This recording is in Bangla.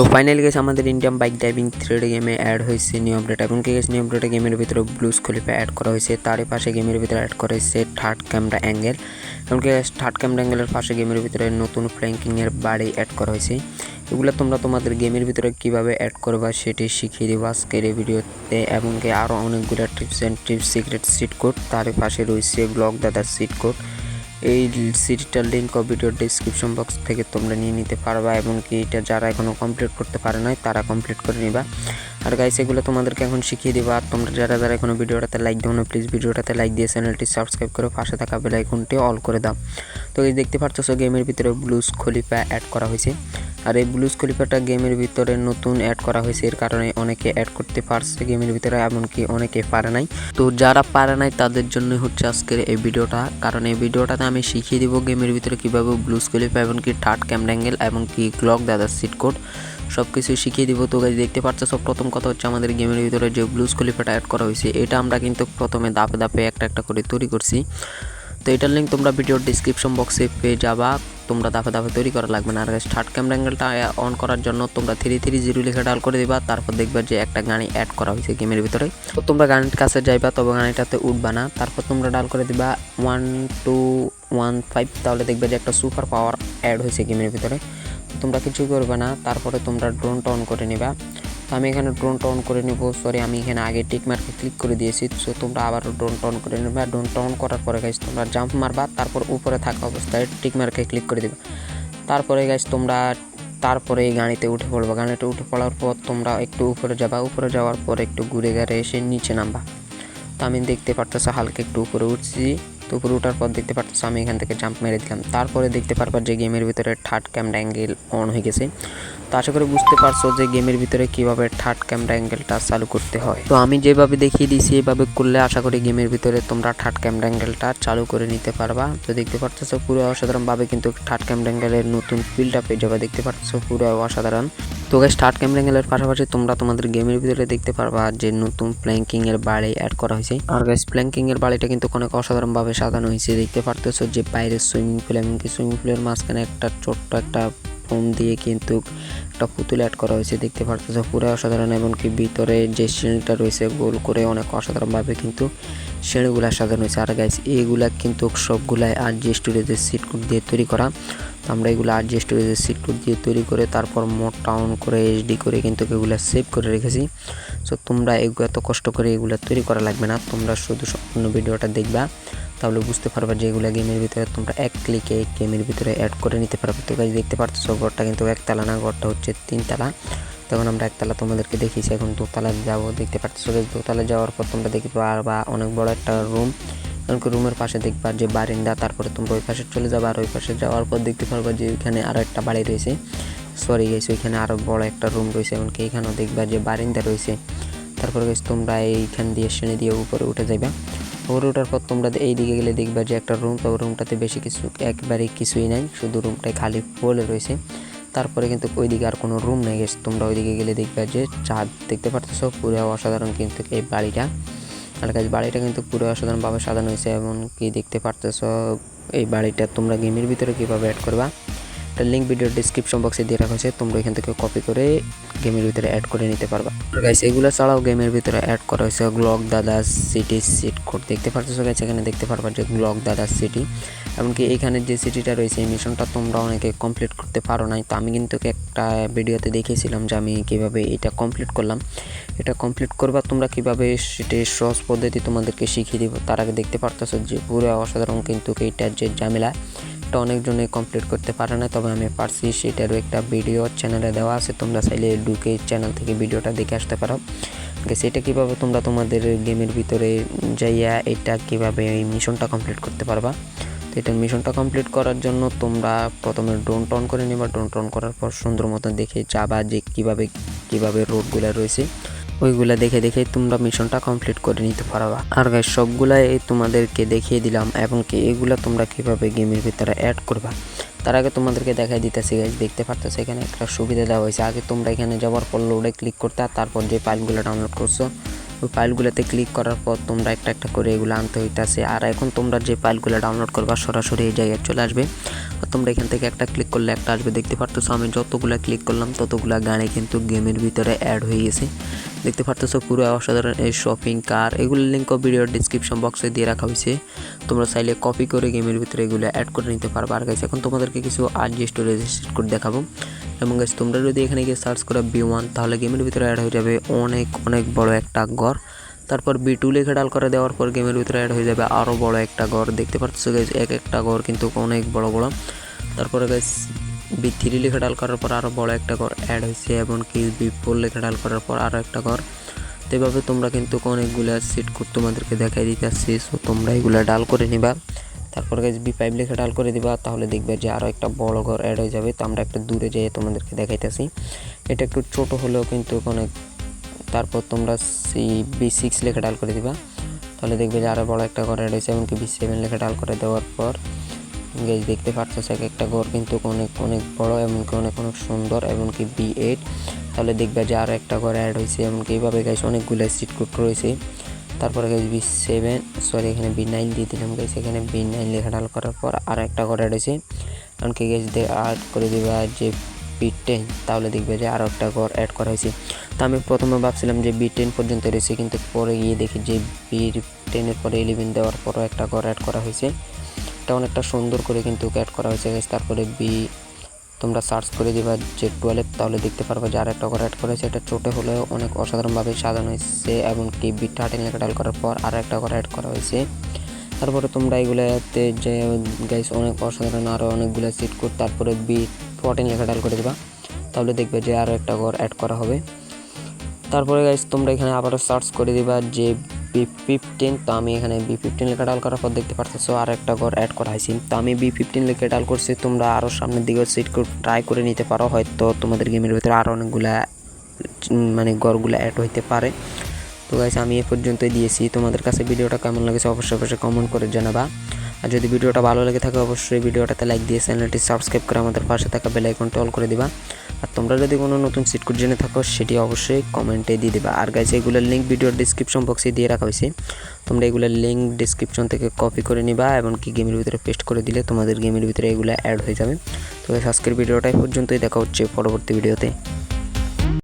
তো ফাইনালি গেছে আমাদের ইন্ডিয়ান বাইক ড্রাইভিং থ্রিড গেমে অ্যাড হয়েছে নিউ আপডেট এবং কি গেছে নিউ আপডেটে গেমের ভিতরে ব্লুজ খলিফা অ্যাড করা হয়েছে। তারই পাশে গেমের ভিতরে অ্যাড করা হয়েছে থার্ড ক্যামেরা অ্যাঙ্গেল এবং কি থার্ড ক্যামেরা অ্যাঙ্গেলের পাশে গেমের ভিতরে নতুন ফ্ল্যাঙ্কিংয়ের বাড়ি অ্যাড করা হয়েছে। এগুলো তোমরা তোমাদের গেমের ভিতরে কীভাবে অ্যাড করবা সেটি শিখিয়ে দেবো আজকের এই ভিডিওতে। এবং কি আরও অনেকগুলো tips and tips secret cheat code তার পাশে রয়েছে ব্লগ দাদার সিট কোড এই সিটিটার লিঙ্ক ও ভিডিও ডিসক্রিপশন বক্স থেকে তোমরা নিয়ে নিতে পারবা, এবং কি এটা যারা এখনও কমপ্লিট করতে পারে নাই, তারা কমপ্লিট করে নিবা। আর গাইস এগুলো তোমাদেরকে এখন শিখিয়ে দিবা, আর তোমরা যারা যারা এখনও ভিডিওটাতে লাইক দাও না প্লিজ ভিডিওটাতে লাইক দিয়ে চ্যানেলটি সাবস্ক্রাইব করে পাশে থাকা বেল আইকনটি অল করে দাও। তো এই দেখতে পাচ্ছ গেমের ভিতরে ব্লুজ খলিফা অ্যাড করা হয়েছে। আর এই ব্লুজ খলিফাটা গেমের ভিতরে নতুন অ্যাড করা হয়েছে। এর কারণে অনেকে অ্যাড করতে পারছে গেমের ভিতরে, এমনকি অনেকে পারে নাই। তো যারা পারে নাই, তাদের জন্য হচ্ছে আজকের এই ভিডিওটা। কারণ এই ভিডিওটাতে আমি শিখিয়ে দিব গেমের ভিতরে কীভাবে ব্লুজ খলিফা এমনকি থার্ড ক্যামেরা অ্যাঙ্গেল এমনকি ক্লক দাদার সিট কোড সব কিছু শিখিয়ে দিব। তো গাইজ দেখতে পাচ্ছ, সব প্রথম কথা হচ্ছে আমাদের গেমের ভিতরে যে ব্লুজ খলিফাটা অ্যাড করা হয়েছে, এটা আমরা কিন্তু প্রথমে দাপে দাপে একটা একটা করে তৈরি করছি। তো এটার লিঙ্ক তোমরা ভিডিওর ডিসক্রিপশন বক্সে পেয়ে যাবা। তোমরা দাফে দাফে তৈরি করা লাগবে না। আর স্টার্ট ক্যামেরা অ্যাঙ্গেলটা অন করার জন্য তোমরা থ্রি থ্রি জিরো লিখে ডাল করে দিবা, তারপর দেখবা যে একটা গাড়ি অ্যাড করা হয়েছে গেমের ভিতরে। তো তোমরা গাড়ির কাছে যাইবা, তবে গাড়িটাতে উঠবা না। তারপর তোমরা ডাল করে দিবা ওয়ান টু ওয়ান ফাইভ তাহলে দেখবে যে একটা সুপার পাওয়ার অ্যাড হয়েছে গেমের ভিতরে। তোমরা কিছু করবে না, তারপরে তোমরা ড্রোনটা অন করে নিবা। তো আমি এখানে ড্রোনটা অন করে নিব। সরি আমি এখানে আগে টিক মার্কে ক্লিক করে দিয়েছি। সো তোমরা আবার ড্রোনটা অন করে নেবে। ড্রোনটা অন করার পরে গাইজ তোমরা জাম্প মারবা। তারপর উপরে থাকা অবস্থায় টিক মার্কে ক্লিক করে দেবে। তারপরে গাইজ তোমরা তারপরে এই গাড়িতে উঠে পড়বা। গাড়িতে উঠে পড়ার পর তোমরা একটু উপরে যাবা। উপরে যাওয়ার পর একটু ঘুরে ঘাড়ে এসে নিচে নামবা। তো আমি দেখতে পারতেছি হালকা একটু উপরে উঠছি। তো উপরে ওঠার পর দেখতে পারতেছো আমি এখান থেকে জাম্প মেরে দিলাম। তারপরে দেখতে পারবা যে গেমের ভিতরে থার্ড ক্যামেরা অ্যাঙ্গেল অন হয়ে গেছে। তো আশা করি বুঝতে পারছ যে গেমের ভিতরে কীভাবে থার্ড ক্যামেরা অ্যাঙ্গেলটা চালু করতে হয়। তো আমি যেভাবে দেখিয়ে দিয়েছি এইভাবে করলে আশা করি গেমের ভিতরে তোমরা থার্ড ক্যামেরা অ্যাঙ্গেলটা চালু করে নিতে পারবা। তো দেখতে পারতেছো পুরো অসাধারণভাবে কিন্তু থার্ড ক্যামেরা অ্যাঙ্গেলের নতুন ফিল্ডটা পেয়ে যাবে দেখতে পারতেছো পুরো অসাধারণ। তো গাইস থার্ড ক্যামেরা অ্যাঙ্গেলের পাশাপাশি তোমরা তোমাদের গেমের ভিতরে দেখতে পারবা যে নতুন প্ল্যাঙ্কিং এর বাড়ি অ্যাড করা হয়েছে। আর গাইস প্ল্যাঙ্কিং এর বাড়িটা কিন্তু অনেক অসাধারণভাবে সাজানো হয়েছে। দেখতে পারতেছো যে বাইরে সুইমিং পুল এমনকি সুইমিং পুলের মাঝখানে একটা ছোট্ট একটা ফোম দিয়ে কিন্তু একটা পুতুল অ্যাড করা হয়েছে, দেখতে পারতেছো, পুরো অসাধারণ। এমনকি ভিতরে যে সিঁড়িটা রয়েছে, গোল করে অনেক অসাধারণভাবে কিন্তু সিঁড়িগুলা সাজানো হয়েছে। আর গাইস এইগুলা কিন্তু সবগুলাই আর জি স্টুডিওতে সিট কোড দিয়ে তৈরি করা। তো আমরা এগুলো আর জি স্টোরেজে সিট কোড দিয়ে তৈরি করে তারপর মোট টাউন করে এইচডি করে কিন্তু এগুলো সেভ করে রেখেছি। সো তোমরা এগুলো এত কষ্ট করে এগুলো তৈরি করা লাগবে না। তোমরা শুধু সম্পূর্ণ ভিডিওটা দেখবা। তাহলে বুঝতে পারবে যে এগুলো গেমের ভিতরে তোমরা এক ক্লিকে গেমের ভিতরে অ্যাড করে নিতে পারবে। তো গাইজ দেখতে পারতেছো, ঘরটা কিন্তু একতলা না, ঘরটা হচ্ছে তিনতলা। তখন আমরা একতলা তোমাদেরকে দেখিয়েছি, এখন দোতলা যাব, দেখতে পারতেছো দোতলা যাওয়ার পর তোমরা দেখতে পারবা অনেক বড় একটা রুম রুমের পাশে দেখবা যে বারিন্দা, তারপরে তোমরা ওই পাশে চলে যাবে, আর ওই পাশে যাওয়ার পর দেখতে পারবা যে ওইখানে আরও একটা বাড়ি রয়েছে। সরি গেছে ওইখানে আরও বড় একটা রুম রয়েছে, এমনকি এখানেও দেখবা যে বারিন্দা রয়েছে। তারপরে গেছে তোমরা এইখান দিয়ে শ্রেণি দিয়ে উপরে উঠে যাইবা। উপরে ওঠার পর তোমরা এই দিকে গেলে দেখবা যে একটা রুম তো রুমটাতে বেশি কিছু, একবারে কিছুই নাই। শুধু রুমটাই খালি পড়ে রয়েছে। তারপরে কিন্তু ওইদিকে আর কোনো রুম নেই। গেছে তোমরা ওইদিকে গেলে দেখবা যে চাঁদ দেখতে পারতেছ, পুরো অসাধারণ কিন্তু এই বাড়িটা। আর কাছে বাড়িটা কিন্তু পুরো অসাধারণভাবে সাজানো হয়েছে এমন কি দেখতে পারতেছ এই বাড়িটা তোমরা গেমের ভিতরে কীভাবে অ্যাড করবা। একটা লিঙ্ক ভিডিওর ডিসক্রিপশন বক্সে দিয়ে রাখা হয়েছে তোমরা এখান থেকে কপি করে গেমের ভিতরে অ্যাড করে নিতে পারবা। গাইস এগুলো ছাড়াও গেমের ভিতরে অ্যাড করা হয়েছে গ্লক দাদা সিটি সিট কোড দেখতে পারতেছো গাইস এখানে দেখতে পারবা যে গ্লক দাদা সিটি এমনকি এখানে যে সিটিটা রয়েছে, এই মিশনটা তোমরা অনেকে কমপ্লিট করতে পারো নাই। তো আমি কিন্তু একটা ভিডিওতে দেখিয়েছিলাম যে আমি কীভাবে এটা কমপ্লিট করলাম। এটা কমপ্লিট করবা তোমরা কীভাবে, সেটা সহজ পদ্ধতি তোমাদেরকে শিখিয়ে দিব। তার আগে দেখতে পারতেছো যে পুরো অসাধারণ কিন্তু এইটার যে ঝামেলা এটা অনেকজনে কমপ্লিট করতে পারে না, তবে আমি পারছি সেটারও একটা ভিডিও চ্যানেলে দেওয়া আছে, তোমরা চাইলে ঢুকে চ্যানেল থেকে ভিডিওটা দেখে আসতে পারো। সেটা কীভাবে তোমরা তোমাদের গেমের ভিতরে যাইয়া এটা কীভাবে এই মিশনটা কমপ্লিট করতে পারবা? তো এটা মিশনটা কমপ্লিট করার জন্য তোমরা প্রথমে ড্রোন টন করে নিবা। ড্রোন টন করার পর সুন্দর মতো দেখে যাবা যে কীভাবে কীভাবে রোডগুলো রয়েছে। ওইগুলা দেখে দেখে তোমরা মিশনটা কমপ্লিট করে নিতে পারবা। আর গাই সবগুলাই তোমাদেরকে দেখিয়ে দিলাম এবং কি এগুলা তোমরা কীভাবে গেমের ভিতরে অ্যাড করবা। তার আগে তোমাদেরকে দেখাই দিতেছি গাইজ দেখতে পারতেছো এখানে একটা সুবিধা দেওয়া হয়েছে। আগে তোমরা এখানে যাওয়ার পর লোডে ক্লিক করতে আর তারপর যে ফাইলগুলো ডাউনলোড করছ, ওই ফাইলগুলোতে ক্লিক করার পর তোমরা একটা একটা করে এগুলো আনতে হইতাছে। আর এখন তোমরা যে ফাইলগুলো ডাউনলোড করবা, সরাসরি এই জায়গায় চলে আসবে। আর তোমরা এখান থেকে একটা ক্লিক করলে একটা আসবে, দেখতে পারতেছো? আমি যতগুলো ক্লিক করলাম, ততগুলো গানে কিন্তু গেমের ভিতরে অ্যাড হয়ে গেছে। দেখতে পারতেছো? পুরো অসাধারণ এই শপিং কার এগুলো লিঙ্ক ভিডিওর ডিসক্রিপশন বক্সে দিয়ে রাখা হয়েছে। তোমরা চাইলে কপি করে গেমের ভিতরে এগুলো অ্যাড করে নিতে পারবে। আর গাইছে এখন তোমাদেরকে কিছু আর জি স্টোরেজ করে দেখাবো। এবং গাইছে তোমরা যদি এখানে গিয়ে সার্চ করো বি ওয়ান তাহলে গেমের ভিতরে অ্যাড হয়ে যাবে অনেক অনেক বড় একটা ঘর। তারপর বি টু লেখে ডাল করে দেওয়ার পর গেমের ভিতরে অ্যাড হয়ে যাবে আরও বড় একটা ঘর দেখতে পাচ্ছ গাইজ এক একটা ঘর কিন্তু অনেক বড় বড়। তারপরে গাইজ বি থ্রি লেখে ডাল করার পর আরও বড় একটা ঘর অ্যাড হয়েছে এবং কি বি ফোর লেখে ডাল করার পর আরও একটা ঘর তো এভাবে তোমরা কিন্তু অনেকগুলো সিট কোড তোমাদেরকে দেখাই দিতে আসছি। সো তোমরা এগুলো ডাল করে নিবা। তারপর গাইজ বি ফাইভ লেখে ডাল করে দিবা, তাহলে দেখবে যে আরও একটা বড় ঘর অ্যাড হয়ে যাবে। তো আমরা একটা দূরে যেয়ে তোমাদেরকে দেখাইতেছি এটা একটু ছোট হলেও কিন্তু অনেক তারপর তোমরা সি বি সিক্স লেখা ডাল করে দিবা। তাহলে দেখবে যে আরও বড় একটা ঘর অ্যাড হয়েছে, এমনকি বি সেভেন লেখা ডাল করে দেওয়ার পর গেজ দেখতে পাচ্ছ এক একটা ঘর কিন্তু অনেক অনেক বড়, এমনকি অনেক অনেক সুন্দর, এমনকি বি এইট তাহলে দেখবে যে আরও একটা ঘর অ্যাড হয়েছে, এমনকি এইভাবে গাইছে অনেকগুলো সিট কোড রয়েছে তারপরে গাইজ বি সেভেন সরি এখানে বি নাইন দিয়ে দিলাম গাইছে এখানে বি নাইন লেখা ডাল করার পর আর একটা ঘর অ্যাড হয়েছে। এমনকি দিয়ে আর্ট করে দিবা যে বি টেন তাহলে দেখবে যে আরও একটা ঘর অ্যাড করা হয়েছে। তো আমি প্রথমে ভাবছিলাম যে বি টেন পর্যন্ত রয়েছে, কিন্তু পরে গিয়ে দেখি যে বি টেনের পরে ইলেভেন দেওয়ার পরও একটা ঘর অ্যাড করা হয়েছে। এটা অনেকটা সুন্দর করে কিন্তু অ্যাড করা হয়েছে। তারপরে বি তোমরা সার্চ করে দিবা যে টুয়েলভ তাহলে দেখতে পারবে যে আর একটা ঘর অ্যাড করেছে এটা ছোটো হলেও অনেক অসাধারণভাবে সাজানো হয়েছে এবং কি বি থার্টিন লেখা করার পর আর একটা ঘর অ্যাড করা হয়েছে। তারপরে তোমরা এগুলোতে যে গাইস অনেক অসাধারণ আরও অনেকগুলো সিট কোড তারপরে বি ফোরটিন লেখা ডাল করে দেবা। তাহলে দেখবে যে আরও একটা ঘর অ্যাড করা হবে। তারপরে গাইস তোমরা এখানে আবারও সার্চ করে দিবা যে বি ফিফটিন তো আমি এখানে বি ফিফটিন লেখা ডাল করার পর দেখতে পারতেছো আর একটা ঘর অ্যাড করা হয়েছে। তো আমি বি ফিফটিন লেখা ডাল করছি, তোমরা আরও সামনের দিকে সিট কোড ট্রাই করে নিতে পারো, হয়তো তোমাদের গেমের ভিতরে আরও অনেকগুলা মানে ঘরগুলো অ্যাড হইতে পারে। তো গাইস আমি এ পর্যন্তই দিয়েছি। তোমাদের কাছে ভিডিওটা কেমন লেগেছে অবশ্যই অবশ্যই কমেন্ট করে জানাবা। আর যদি ভিডিওটা ভালো লেগে থাকে, অবশ্যই ভিডিওটাতে লাইক দিয়ে চ্যানেলটি সাবস্ক্রাইব করে আমাদের পাশে থাকা বেল আইকনটা অল করে দিবা। আর তোমরা যদি কোনো নতুন সিট কোড জেনে থাকো, সেটি অবশ্যই কমেন্টে দিয়ে দিবা। আর গাইস এগুলোর লিঙ্ক ভিডিওর ডিসক্রিপশন বক্সে দিয়ে রাখা হয়েছে। তোমরা এগুলোর লিঙ্ক ডিসক্রিপশন থেকে কপি করে নিবা এবং কি গেমের ভিতরে পেস্ট করে দিলে তোমাদের গেমের ভিতরে এগুলো অ্যাড হয়ে যাবে। তো আজকের ভিডিওটা এই পর্যন্তই। দেখা হচ্ছে পরবর্তী ভিডিওতে